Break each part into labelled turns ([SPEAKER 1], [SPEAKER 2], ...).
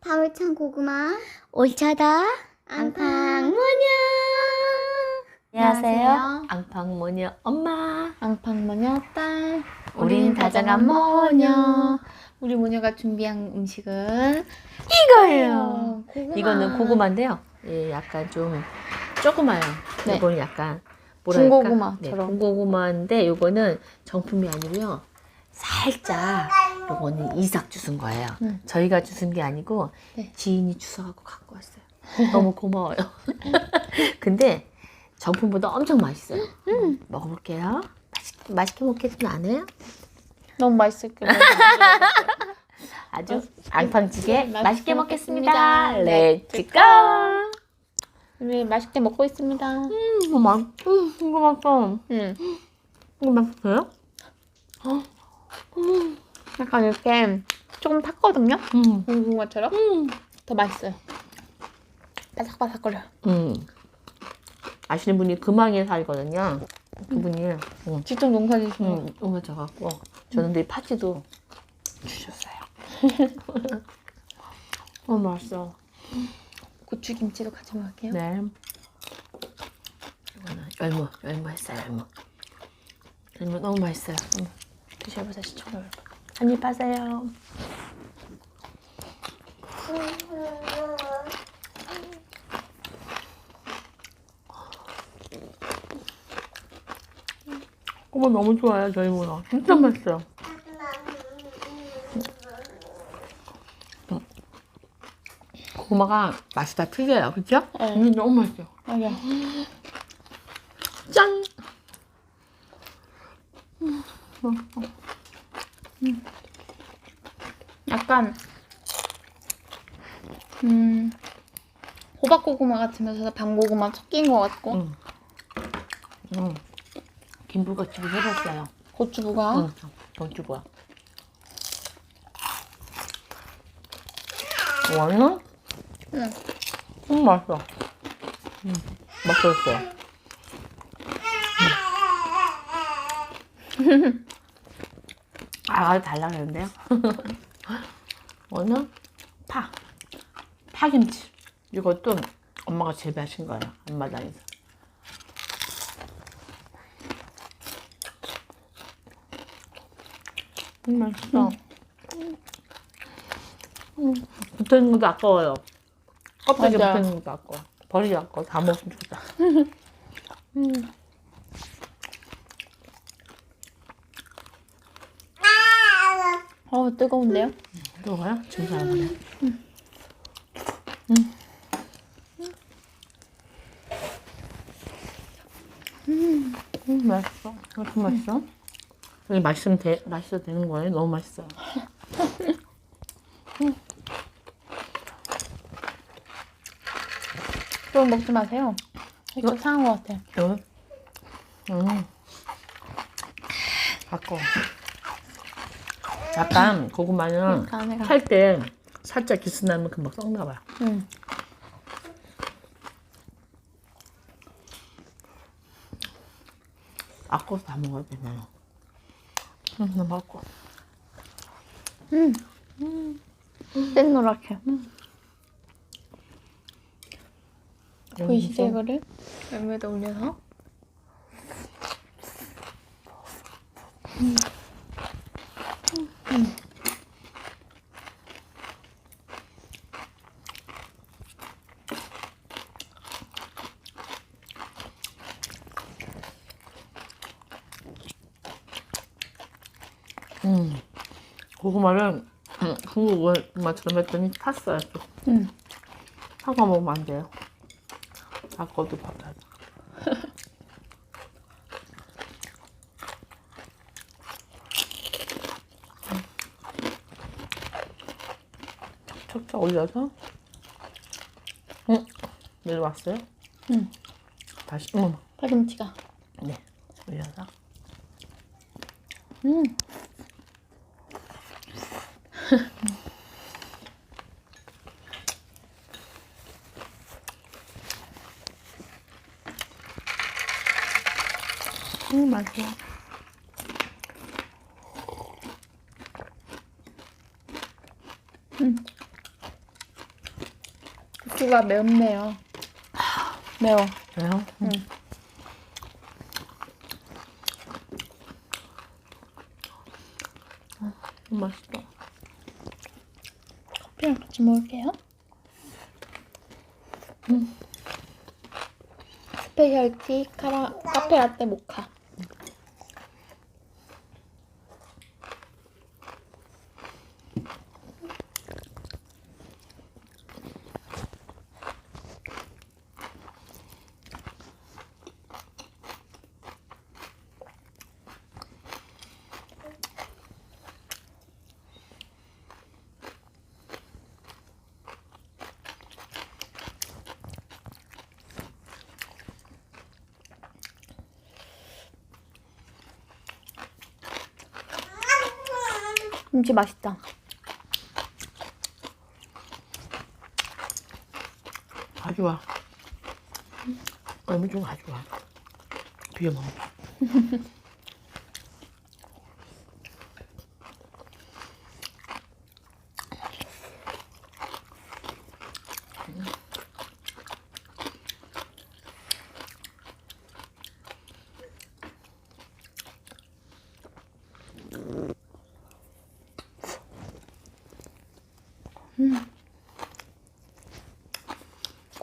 [SPEAKER 1] 방울찬 고구마.
[SPEAKER 2] 올차다.
[SPEAKER 1] 앙팡
[SPEAKER 2] 안녕하세요. 앙팡 모녀 엄마.
[SPEAKER 3] 앙팡 모녀 딸
[SPEAKER 2] 우린 다정한 모녀.
[SPEAKER 3] 우리 모녀가 준비한 음식은
[SPEAKER 2] 이거예요.
[SPEAKER 3] 고구마.
[SPEAKER 2] 이거는 고구마인데요. 예, 약간 좀 조그마요.
[SPEAKER 3] 네.
[SPEAKER 2] 이거는 약간 뭐랄까?
[SPEAKER 3] 군고구마처럼.
[SPEAKER 2] 네, 군고구마인데 이거는 정품이 아니고요. 살짝 이거는 이삭 주순 거예요
[SPEAKER 3] 음.
[SPEAKER 2] 저희가 주순 게 아니고
[SPEAKER 3] 네.
[SPEAKER 2] 지인이 주워갖고 갖고 왔어요 너무 고마워요 근데 정품보다 엄청 맛있어요
[SPEAKER 3] 음.
[SPEAKER 2] 먹어볼게요 맛있, 맛있게 먹겠지는 않아요?
[SPEAKER 3] 너무 맛있을 거예요.
[SPEAKER 2] 아주 앙팡지게
[SPEAKER 3] 맛있게
[SPEAKER 2] 맛있게
[SPEAKER 3] 먹겠습니다.
[SPEAKER 2] 먹겠습니다. 렛츠고!
[SPEAKER 3] 우리 맛있게 먹고 있습니다.
[SPEAKER 2] 음, 이거 맛, 음, 이거 맛있어.
[SPEAKER 3] 음.
[SPEAKER 2] 이거 맛있어요?
[SPEAKER 3] 약간 이렇게 조금 탔거든요.
[SPEAKER 2] 음,
[SPEAKER 3] 고구마처럼
[SPEAKER 2] 음,
[SPEAKER 3] 더 맛있어요. 바삭바삭거려.
[SPEAKER 2] 음. 아시는 분이 금왕에 살거든요. 그분이, 음,
[SPEAKER 3] 직접 농사 지신 거.
[SPEAKER 2] 음, 이거 줘갖고, 저는 내 파지도 주셨어요. 너무 맛있어.
[SPEAKER 3] 고추김치도 같이 먹을게요.
[SPEAKER 2] 네. 이거는 열무, 열무 했어요, 열무. 열무 너무 맛있어요. 음. 드셔보세요, 시청자 여러분. 한입 하세요. 어머, 너무 좋아요, 저희 문어. 진짜 맛있어요. 고구마가 맛이 다 틀려요, 그죠?
[SPEAKER 3] 네.
[SPEAKER 2] 음, 너무 맛있어요.
[SPEAKER 3] 맞아.
[SPEAKER 2] 짠!
[SPEAKER 3] 약간 음 호박 고구마 같으면서 밤고구마 섞인 것 같고
[SPEAKER 2] 응. 응. 김부각집을 해봤어요.
[SPEAKER 3] 고추부가
[SPEAKER 2] 응. 전주부야. 완나?
[SPEAKER 3] 응.
[SPEAKER 2] 음, 맛있어. 음, 맛있었어요. 음. 아, 달라 그랬는데요. 오늘 파. 파김치. 이것도 엄마가 재배하신 거예요. 앞마당에서. 음, 맛있어. 음, 붙어 있는 것도 아까워요. 껍데기. 붙어 있는 것도 아까워. 버리지 아까워. 다 먹으면 좋다. 음.
[SPEAKER 3] 어 뜨거운데요?
[SPEAKER 2] 이거요? 지금 잘하네. 음. 음, 맛있어. 이렇게 맛있어? 여기 맛있으면 돼, 맛있어도 되는 거예요? 너무 맛있어요.
[SPEAKER 3] 좀 먹지 마세요. 이거 상한 것 같아요.
[SPEAKER 2] 여기? 음. 바꿔. 약간 고구마는
[SPEAKER 3] 안에가.
[SPEAKER 2] 탈때 살짝 기스 나면 금방 썩나 봐요.
[SPEAKER 3] 응.
[SPEAKER 2] 아까워서 다 먹어야 되나요? 음, 너무 맛있고.
[SPEAKER 3] 센 노랗게. 보이시죠
[SPEAKER 2] 음,
[SPEAKER 3] 이거를? 열매에다 올려서.
[SPEAKER 2] 음. 고구마를 한국 고구마처럼 했더니 탔어요. 좀.
[SPEAKER 3] 응.
[SPEAKER 2] 사과 먹으면 안 돼요. 아까도 밥 올려서 응 내려왔어요?
[SPEAKER 3] 응.
[SPEAKER 2] 다시 응.
[SPEAKER 3] 파김치가.
[SPEAKER 2] 네 올려서
[SPEAKER 3] 음.
[SPEAKER 2] 음 맛있어
[SPEAKER 3] 육수가 맵네요. 매워.
[SPEAKER 2] 왜요?
[SPEAKER 3] 응.
[SPEAKER 2] 음, 맛있다.
[SPEAKER 3] 커피랑 같이 먹을게요. 음. 스페셜티 카라 카페 라떼 모카. 김치 맛있다.
[SPEAKER 2] 가져와. 얼마 좀 가져와. 비벼 먹어.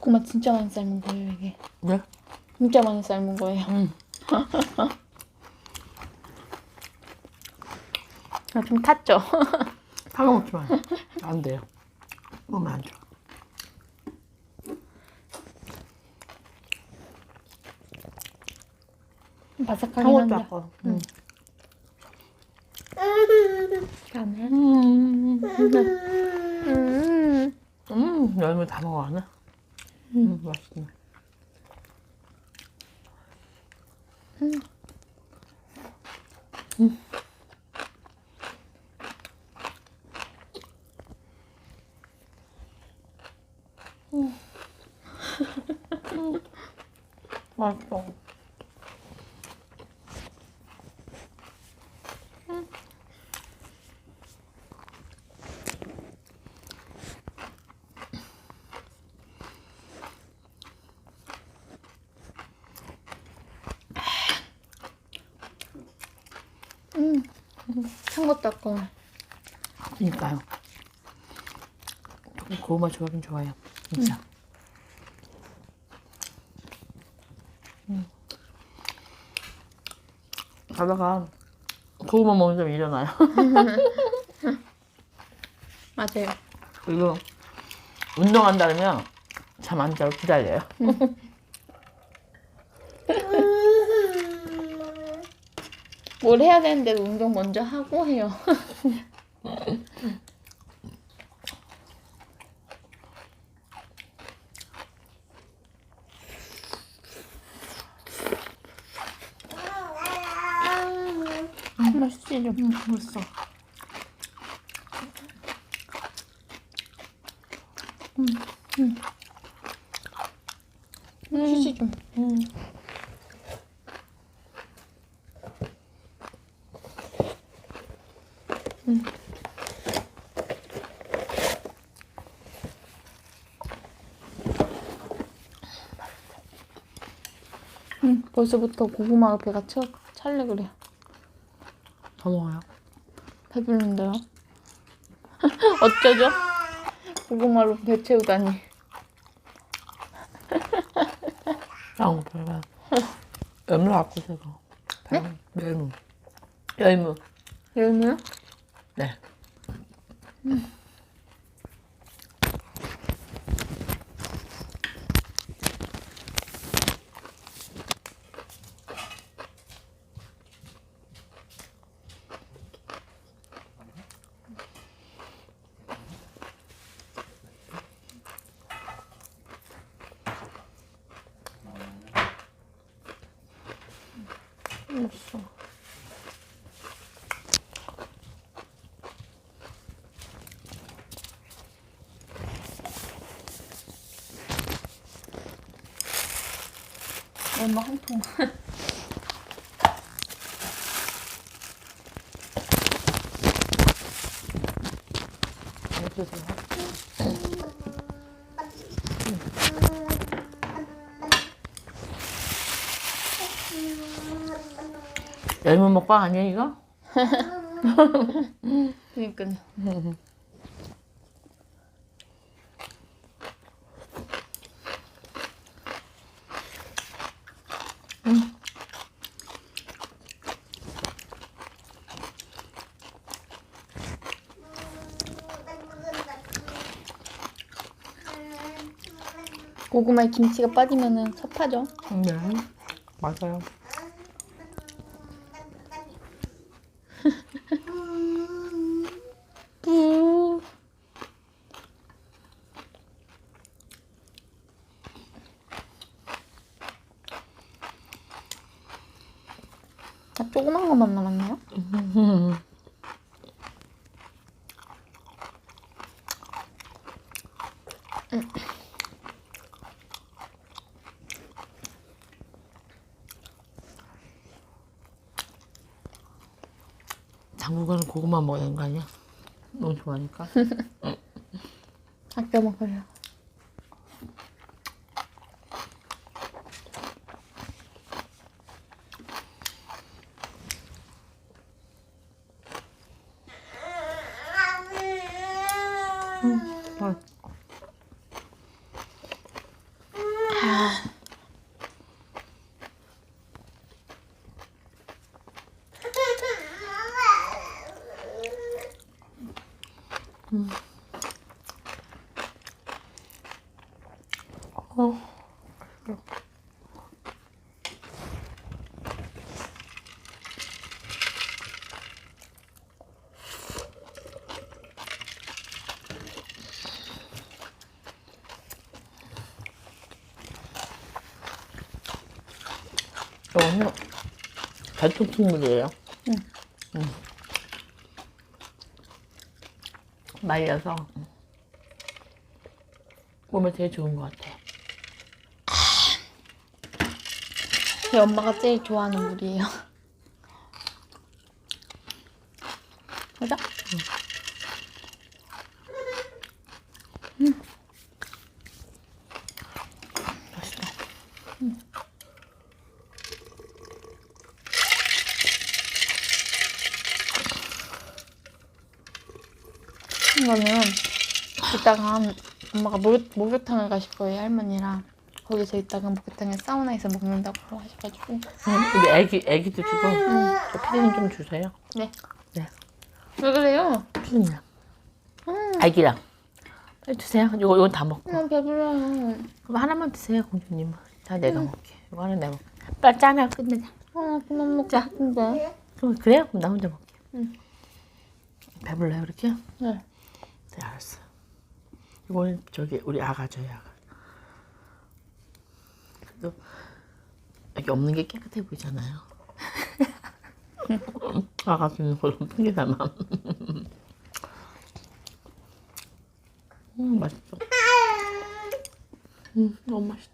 [SPEAKER 3] 고구마 진짜 많이 삶은 거예요 이게.
[SPEAKER 2] 네?
[SPEAKER 3] 진짜 많이 삶은 거예요.
[SPEAKER 2] 응.
[SPEAKER 3] 아, 좀 탔죠?
[SPEAKER 2] 사과 먹지 마요. 안 돼요. 몸에 안 좋아.
[SPEAKER 3] 바삭하긴 한데.
[SPEAKER 2] 아까. 응.
[SPEAKER 3] 가네.
[SPEAKER 2] 음,
[SPEAKER 3] 음.
[SPEAKER 2] 음, 열무 다 먹어, 하나? 음, 맛있네. 음. 음. 음. 맛있어.
[SPEAKER 3] 음. 한 것도 아까워.
[SPEAKER 2] 그니까요. 고구마 좋아하긴 좋아요. 진짜. 음. 가다가 고구마 먹는 점 일어나요.
[SPEAKER 3] 맞아요.
[SPEAKER 2] 그리고 운동한다면 잠 안 자고 기다려요.
[SPEAKER 3] 뭘 해야 되는데 운동 먼저 하고 해요. 맛있지 좀.
[SPEAKER 2] 음, 맛있어.
[SPEAKER 3] 맛있지 좀.
[SPEAKER 2] 음.
[SPEAKER 3] 응, 벌써부터 고구마가 배가 차, 찰래 그래.
[SPEAKER 2] 더 먹어요.
[SPEAKER 3] 배부른데요? 어쩌죠? 고구마로 배 채우다니.
[SPEAKER 2] 아, 배가. 열무 갖고 있어서. 네? 열무. 열무.
[SPEAKER 3] 열무요?
[SPEAKER 2] 네. 맛 있어.
[SPEAKER 3] 얼마 한 통.
[SPEAKER 2] 해 주세요. 열무 먹방 아니야 이거?
[SPEAKER 3] 그니까. 고구마에 김치가 빠지면은 섭하죠.
[SPEAKER 2] 네 맞아요.
[SPEAKER 3] 부. 것만 남았네요.
[SPEAKER 2] 장국은 고구마 먹어야 되는 거 아니야? 너무 좋아하니까.
[SPEAKER 3] 아껴 먹으려.
[SPEAKER 2] 어. 이거는 발톱 식물이에요.
[SPEAKER 3] 응.
[SPEAKER 2] 응. 말려서 몸에 되게 좋은 것 같아.
[SPEAKER 3] 제 엄마가 제일 좋아하는 물이에요. 맞아?
[SPEAKER 2] 맛있다.
[SPEAKER 3] 이거는 이따가 엄마가 목, 목욕탕을 가실 거예요 할머니랑 거기서 이따가 목욕탕에 사우나에서 먹는다고 하셔가지고
[SPEAKER 2] 응? 우리 애기 애기도 주고 저 피디님 좀 주세요.
[SPEAKER 3] 네.
[SPEAKER 2] 네.
[SPEAKER 3] 왜 그래요?
[SPEAKER 2] 피디님.
[SPEAKER 3] 음,
[SPEAKER 2] 애기랑 빨리 주세요. 이거 이건 다 먹고.
[SPEAKER 3] 나 배불러요.
[SPEAKER 2] 그럼 하나만 드세요, 공주님. 자, 내가 먹게. 이거 하나 내가 먹게. 빨리 짜면 끝내자.
[SPEAKER 3] 아 그만 먹고
[SPEAKER 2] 자.
[SPEAKER 3] 싶은데.
[SPEAKER 2] 그럼 그래요? 그럼 나 혼자 먹게.
[SPEAKER 3] 응.
[SPEAKER 2] 배불러요, 그렇게? 네,
[SPEAKER 3] 네.
[SPEAKER 2] 알았어. 이거는 저기 우리 아가 줘요, 아가. 그래도 여기 없는 게 깨끗해 보이잖아요. 아가 주는 걸로 핑계 삼아. 음, 맛있어. 음, 너무 맛있어.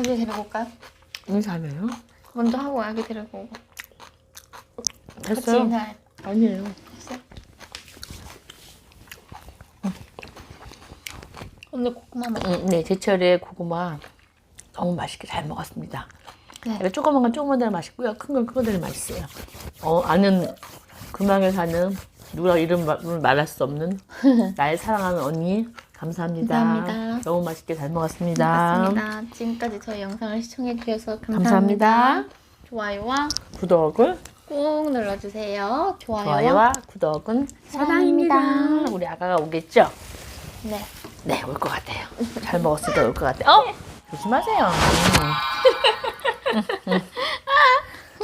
[SPEAKER 3] 아기 데리고 올까요?
[SPEAKER 2] 인사네요.
[SPEAKER 3] 먼저 하고 아기 데리고 오고. 같이
[SPEAKER 2] 됐어요.
[SPEAKER 3] 인사해.
[SPEAKER 2] 아니에요.
[SPEAKER 3] 오늘 고구마 먹.
[SPEAKER 2] 음, 네, 제철에 고구마 너무 맛있게 잘 먹었습니다.
[SPEAKER 3] 네.
[SPEAKER 2] 그러니까 조그만 건 조그만 대로 맛있고요. 큰 건 큰건 대로 맛있어요. 어, 아는 금방에 사는 누가 이름 말- 말할 수 없는 나의 사랑하는 언니 감사합니다.
[SPEAKER 3] 감사합니다.
[SPEAKER 2] 너무 맛있게 잘 먹었습니다.
[SPEAKER 3] 맞습니다. 지금까지 저희 영상을 시청해주셔서 감사합니다.
[SPEAKER 2] 감사합니다.
[SPEAKER 3] 좋아요와
[SPEAKER 2] 구독을
[SPEAKER 3] 꾹 눌러주세요. 좋아요와,
[SPEAKER 2] 좋아요와 구독은 사랑입니다.
[SPEAKER 3] 사랑입니다.
[SPEAKER 2] 우리 아가가 오겠죠?
[SPEAKER 3] 네.
[SPEAKER 2] 네, 올 것 같아요. 잘 먹었으니까 올 것 같아요. 어? 조심하세요.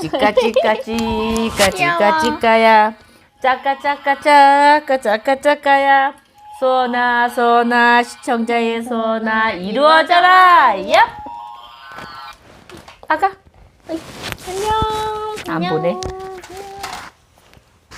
[SPEAKER 2] 찌까 찌까 찌까 찌까 찌까야 짜까 짜까 짜까 짜까 짜까야 소나 소나 시청자의 소나 이루어져라. 얍! 아가. 안녕. 안 보내